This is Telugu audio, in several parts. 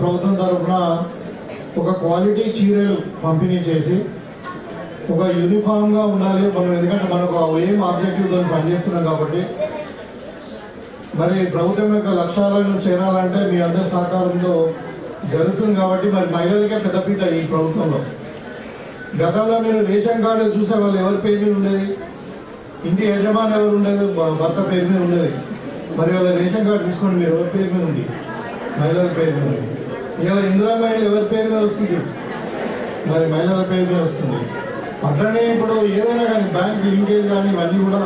ప్రభుత్వం తరఫున ఒక క్వాలిటీ చీరలు పంపిణీ చేసి ఒక యూనిఫామ్గా ఉండాలి. మనం ఎందుకంటే మనకు ఏం ఆబ్జెక్టివ్తో పనిచేస్తున్నాం కాబట్టి. మరి ప్రభుత్వం యొక్క లక్ష్యాలను చేరాలంటే మీ అందరి సహకారంతో జరుగుతుంది కాబట్టి మరి మహిళలకే పెద్దపీట ఈ ప్రభుత్వంలో. గతంలో మీరు రేషన్ కార్డు చూసే వాళ్ళు ఎవరి పేరు మీద ఉండేది? ఇంటి యజమాని ఎవరు ఉండేది? భర్త పేరు మీద ఉండేది. మరి వాళ్ళ రేషన్ కార్డు తీసుకోండి మీరు ఎవరి పేరు మీద ఉంది? మహిళల పేరు మీద ఉంది. ఇవాళ ఇందిరా మహిళ ఎవరి పేరు మీద వస్తుంది? మరి మహిళల పేరు మీద వస్తుంది. అట్లనే ఇప్పుడు ఏదైనా కానీ బ్యాంక్ లింకేజ్ కానీ ఇవన్నీ కూడా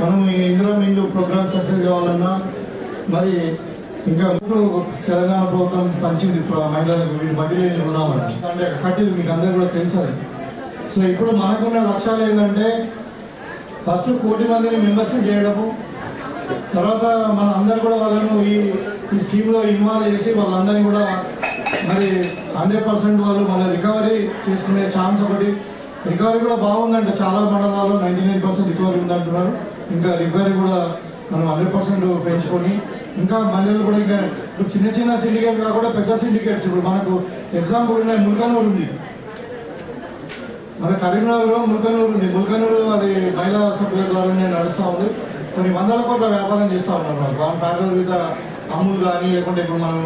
మనం ఈ ఇందిరా మిల్లు ప్రోగ్రామ్ సక్సెస్ కావాలన్నా మరి ఇంకా ఇప్పుడు తెలంగాణ ప్రభుత్వం పంచింది ఇప్పుడు మహిళలకు బడ్డీలు బదిలీ ఉన్నామని అంటే కట్టింది మీకు అందరు కూడా తెలుసు సో ఇప్పుడు మనకున్న లక్ష్యాలు ఏంటంటే ఫస్ట్ కోటి మందిని మెంబర్షిప్ చేయడము తర్వాత మన అందరు కూడా వాళ్ళను ఈ ఈ స్కీమ్లో ఇన్వాల్వ్ చేసి వాళ్ళందరినీ కూడా మరి హండ్రెడ్ పర్సెంట్ వాళ్ళు మన రికవరీ చేసుకునే ఛాన్స్ ఒకటి. రికవరీ కూడా బాగుందంట. చాలా మండలాల్లో నైంటీ నైన్ పర్సెంట్ రికవరీ ఉందంటున్నారు. ఇంకా రికవరీ కూడా మనం హండ్రెడ్ పర్సెంట్ పెంచుకొని ఇంకా మహిళలు కూడా ఇంకా ఇప్పుడు చిన్న చిన్న సిండికేట్స్ కాకుండా పెద్ద సిండికేట్స్ ఇప్పుడు మనకు ఎగ్జాంపుల్ ఉన్నాయి. ముల్కనూరు ఉంది. మన కరీంనగర్లో ముల్కనూరు ఉంది. ముల్కనూరు అది మహిళా సభ్యుల ద్వారానే నడుస్తూ ఉంది. కొన్ని వందల కోట్ల వ్యాపారం చేస్తూ ఉన్నారు దాని ప్యారల్ వివిధ అమూల్ కానీ లేకుంటే ఇప్పుడు మనం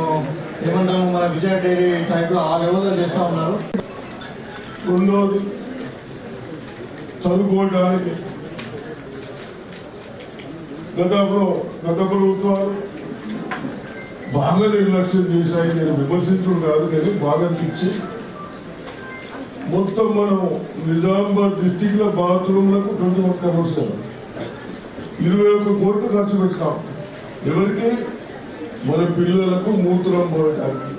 ఏమంటాము మన విజయ డైరీ టైప్లో ఆ లెవెల్లో చేస్తూ ఉన్నారు. రెండోది చదువుకోవడానికి గతంలో గత ప్రభుత్వాలు బాగా నిర్లక్ష్యం చేశాయి. నేను విమర్శించడం కాదు కానీ బాగా అనిపించి మొత్తం మనం నిజామాబాద్ డిస్టిక్ బాత్రూంలకు ట్వంటీ వన్ క్రోర్స్ కదా ఇరవై ఒక్క కోట్లు ఖర్చు పెట్టాం ఎవరికి? మన పిల్లలకు మూత్రం పోయడానికి.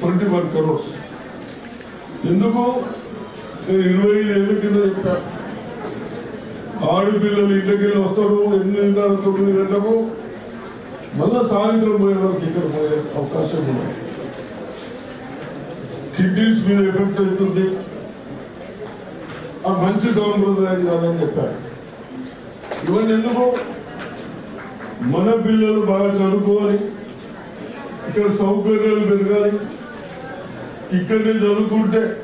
ట్వంటీ వన్ క్రోర్స్ ఎందుకు? నేను ఇరవై ఐదు ఏళ్ళ కింద చెప్పా. ఆడపిల్లలు ఇంటికి వస్తారు ఎనిమిదిన్నర తొమ్మిది గంటకు మళ్ళా సాయంత్రం పోయే వరకు ఇక్కడ పోయే అవకాశం ఉంది. కిడ్నీస్ మీద ఎఫెక్ట్ అవుతుంది. ఆ మంచి సాంప్రదాయం కాదని చెప్పారు. ఇవన్నీ ఎందుకు? మన పిల్లలు బాగా చదువుకోవాలి. ఇక్కడ సౌకర్యాలు పెరగాలి. ఇక్కడనే చదువుకుంటే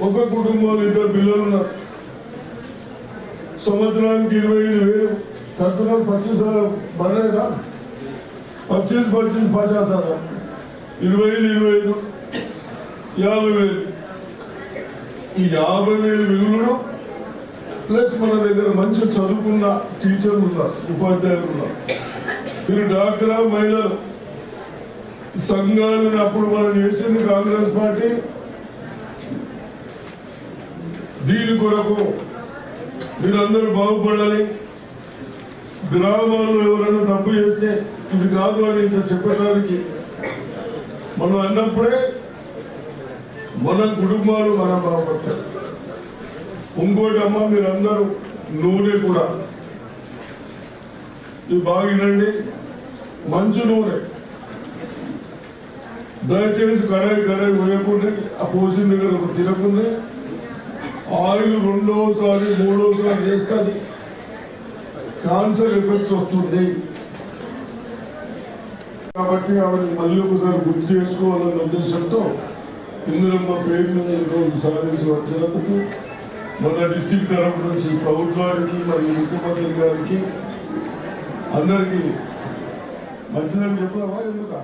ఒక కుటుంబంలో ఇద్దరు పిల్లలు ఉన్నారు. సంవత్సరానికి ఇరవై ఐదు వేలు. కడుతున్నారు పచ్చీస్ పడలేదు కాదు? పచ్చీస్ పచ్చీస్ పచాస్ ఇరవై ఐదు ఇరవై ఐదు. యాభై వేలు. ఈ యాభై వేలు మిగులు ప్లస్ మన దగ్గర మంచి చదువుకున్న టీచర్లు ఉన్నారు ఉపాధ్యాయులు ఉన్నారు. మీరు డాక్రా మహిళలు. సంఘాలను అప్పుడు మనం చేసింది కాంగ్రెస్ పార్టీ. దీని కొరకు మీరందరూ బాగుపడాలి. గ్రామాల్లో ఎవరైనా తప్పు చేస్తే ఇది కాదు అని ఇంత చెప్పడానికి మనం అన్నప్పుడే మన కుటుంబాలు మనం బాగుపడతారు ఇంకోటి అమ్మ మీరందరూ నూనె కూడా. ఇది బాగినండి మంచి నూనె. దయచేసి కడాయి కడాయి వేయకుండా ఆ పోసిన దగ్గర ఒకటి తినకుండా ఆయిల్ రెండోసారి మూడోసారి చేస్తుంది క్యాన్సర్ ఎఫెక్ట్ వస్తుంది. కాబట్టి ఆవిడ మళ్ళీ ఒకసారి గుర్తు చేసుకోవాలన్న ఉద్దేశంతో ఇందులో పేరు మీద ఈరోజు సాధించి వచ్చినందుకు మన డిస్టిక్ తరఫు నుంచి ప్రభుత్వానికి మరియు ముఖ్యమంత్రి గారికి అందరికీ మంచిదని చెప్పావా ఎందుకు?